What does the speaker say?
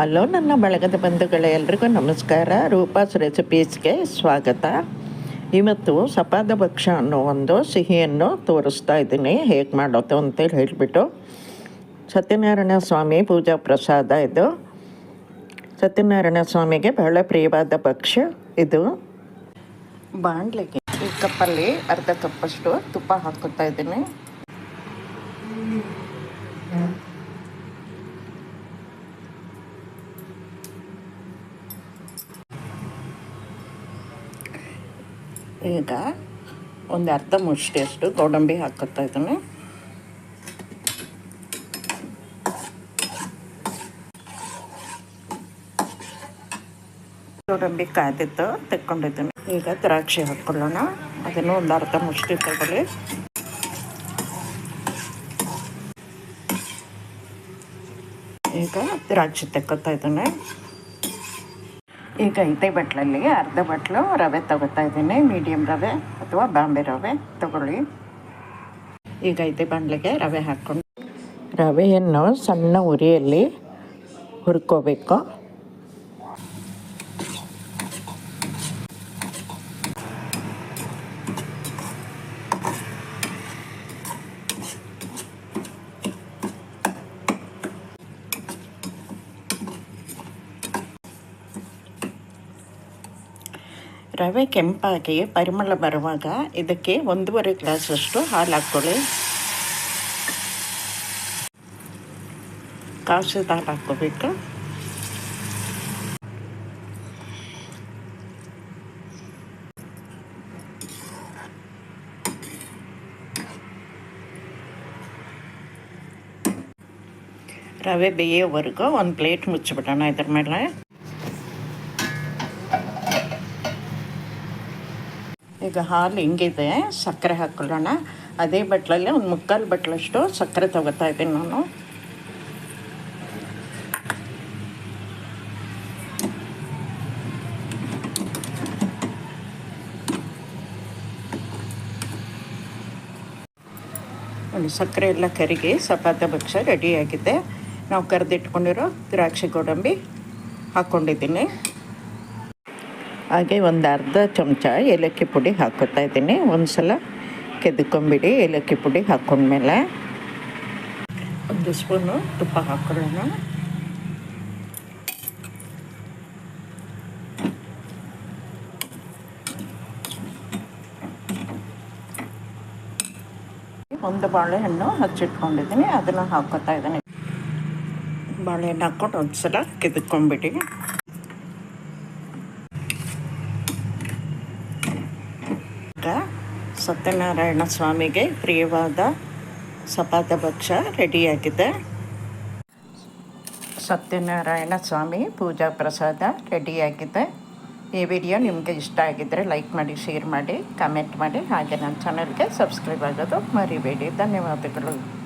Hello ನನ್ನ ಬಳಗದ ಬಂಧುಗಳೇ ಎಲ್ರಿಗೂ ನಮಸ್ಕಾರ. ರೂಪಾಸ್ ರೆಸಿಪೀಸ್ಗೆ ಸ್ವಾಗತ. ಇವತ್ತು ಸಪಾದ ಭಕ್ಷ ಅನ್ನೋ ಒಂದು ಸಿಹಿಯನ್ನು ತೋರಿಸ್ತಾ ಇದ್ದೀನಿ. ಹೇಗೆ ಮಾಡೋದು ಅಂತೇಳಿ ಹೇಳಿಬಿಟ್ಟು. ಸತ್ಯನಾರಾಯಣ ಸ್ವಾಮಿ ಪೂಜಾ ಪ್ರಸಾದ ಇದು. ಸತ್ಯನಾರಾಯಣ ಸ್ವಾಮಿಗೆ ಬಹಳ ಪ್ರಿಯವಾದ ಭಕ್ಷ್ಯ ಇದು. ಬಾಣಲೆಗೆ ಈ ಕಪ್ಪಲ್ಲಿ ಅರ್ಧ ಕಪ್ಪಷ್ಟು ತುಪ್ಪ ಹಾಕ್ಕೊತಾ ಇದ್ದೀನಿ. ಈಗ ಒಂದು ಅರ್ಧ ಮುಷ್ಟಿಯಷ್ಟು ಗೋಡಂಬಿ ಹಾಕುತ್ತಾ ಇದ್ದೀನಿ. ಗೋಡಂಬಿ ಕಾದಿತ್ತು ತೆಕ್ಕೊಂಡಿದ್ದೀನಿ. ಈಗ ದ್ರಾಕ್ಷಿ ಹಾಕ್ಕೊಳ್ಳೋಣ ಅದನ್ನು ಒಂದು ಅರ್ಧ ಮುಷ್ಟಿ ತಗೊಳ್ಳಿ. ಈಗ ದ್ರಾಕ್ಷಿ ತೆಕ್ಕೊತಾ ಇದ್ದೀನಿ. ಈಗ ಇದೇ ಬಟ್ಲಲ್ಲಿ ಅರ್ಧ ಬಟ್ಲು ರವೆ ತಗೋತಾ ಇದ್ದೀನಿ ಮೀಡಿಯಮ್ ರವೆ ಅಥವಾ ಬಾಂಬೆ ರವೆ. ತಗೊಳ್ಳಿ. ಈಗ ಇದೇ ಬಾಣಲೆಗೆ ರವೆ ಹಾಕ್ಕೊಂಡು. ರವೆಯನ್ನು ಸಣ್ಣ ಉರಿಯಲ್ಲಿ ಹುರ್ಕೋಬೇಕು. ರವೆ ಕೆಂಪಾಗಿ ಪರಿಮಳ ಬರುವಾಗ ಇದಕ್ಕೆ ಒಂದೂವರೆ ಗ್ಲಾಸಷ್ಟು ಹಾಲು ಹಾಕ್ಕೊಳ್ಳಿ ಕಾಸಿದ ಹಾಲು ಹಾಕ್ಕೋಬೇಕು ರವೆ ಬೇಯೋವರೆಗೂ ಒಂದು ಪ್ಲೇಟ್ ಮುಚ್ಚಿಬಿಡೋಣ ಇದ್ರ ಮೇಲೆ ಈಗ ಹಾಲು ಹಿಂಗಿದೆ, ಸಕ್ಕರೆ ಹಾಕೊಳ್ಳೋಣ. ಅದೇ ಬಟ್ಲಲ್ಲಿ ಒಂದು ಮುಕ್ಕಾಲು ಬಟ್ಲಷ್ಟು ಸಕ್ಕರೆ ತಗೋತಾ ಇದ್ದೀನಿ ನಾನು. ಸಕ್ಕರೆ ಎಲ್ಲ ಕರಿಗಿ ಸಪಾತ ಭಕ್ಷ ರೆಡಿಯಾಗಿದೆ ನಾವು ಕರೆದಿಟ್ಕೊಂಡಿರೋ ದ್ರಾಕ್ಷಿ ಗೋಡಂಬಿ ಹಾಕ್ಕೊಂಡಿದ್ದೀನಿ ಹಾಗೆ ಒಂದು ಅರ್ಧ ಚಮಚ ಏಲಕ್ಕಿ ಪುಡಿ ಹಾಕೋತಾ ಇದ್ದೀನಿ. ಒಂದು ಸಲ ಕೆದ್ಕೊಂಬಿಡಿ, ಏಲಕ್ಕಿ ಪುಡಿ ಹಾಕೊಂಡ್ಮೇಲೆ. ಒಂದು ಸ್ಪೂನು ತುಪ್ಪ ಹಾಕೊಳ್ಳೋಣ. ಒಂದು ಬಾಳೆಹಣ್ಣು ಹಚ್ಚಿಟ್ಕೊಂಡಿದ್ದೀನಿ, ಅದನ್ನು ಹಾಕೋತಾ ಇದ್ದೀನಿ. ಬಾಳೆಹಣ್ಣು ಹಾಕ್ಕೊಂಡು ಒಂದು ಸಲ ಕೆದ್ಕೊಂಬಿಡಿ. ಸತ್ಯನಾರಾಯಣ ಸ್ವಾಮಿಗೆ ಪ್ರಿಯವಾದ ಸಪಾತ ಭಕ್ಷ ರೆಡಿಯಾಗಿದೆ. ಸತ್ಯನಾರಾಯಣ ಸ್ವಾಮಿ ಪೂಜಾ ಪ್ರಸಾದ ರೆಡಿಯಾಗಿದೆ. ಈ ವಿಡಿಯೋ ನಿಮಗೆ ಇಷ್ಟ ಆಗಿದ್ದರೆ ಲೈಕ್ ಮಾಡಿ, ಶೇರ್ ಮಾಡಿ, ಕಮೆಂಟ್ ಮಾಡಿ. ಹಾಗೆ ನನ್ನ ಚಾನಲ್ಗೆ ಸಬ್ಸ್ಕ್ರೈಬ್ ಆಗೋದು ಮರಿಬೇಡಿ. ಧನ್ಯವಾದಗಳು.